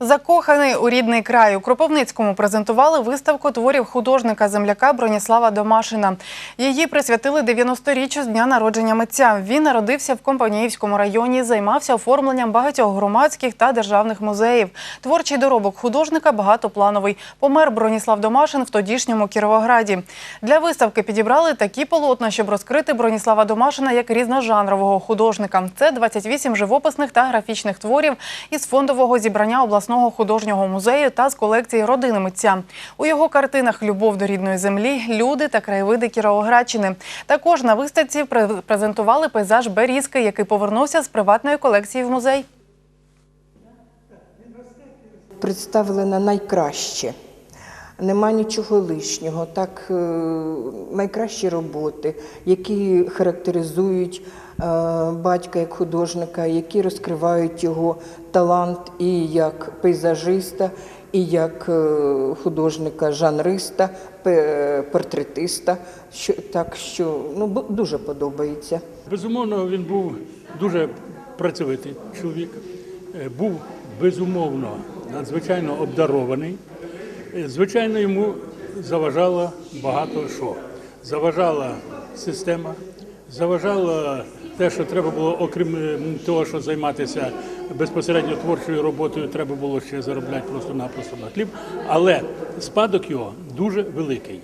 Закоханий у рідний край у Кропивницькому презентували виставку творів художника-земляка Броніслава Домашина. Її присвятили 90-річчю з дня народження митця. Він народився в Компаніївському районі, займався оформленням багатьох громадських та державних музеїв. Творчий доробок художника багатоплановий. Помер Броніслав Домашин в тодішньому Кіровограді. Для виставки підібрали такі полотна, щоб розкрити Броніслава Домашина як різножанрового художника. Це 28 живописних та графічних творів із фондового зібрання обласного художнього музею та з колекції родини митця. У його картинах любов до рідної землі, люди та краєвиди Кіровоградщини. Також на виставці пре- презентували пейзаж Берізки, який повернувся з приватної колекції в музей. представлено найкраще. Нема нічого лишнього. Так, е, найкращі роботи, які характеризують е, батька як художника, які розкривають його талант і як пейзажиста, і як е, художника, жанриста, пе- портретиста. Що, так що ну, дуже подобається. Безумовно, він був дуже працьовитий чоловік, був безумовно надзвичайно обдарований. Е, Звичайно, йому заважало багато що. Заважала система, заважало те, що треба було, окрім е, того, що займатися безпосередньо творчою роботою, треба було ще заробляти просто-напросто на хліб. Але спадок його дуже великий.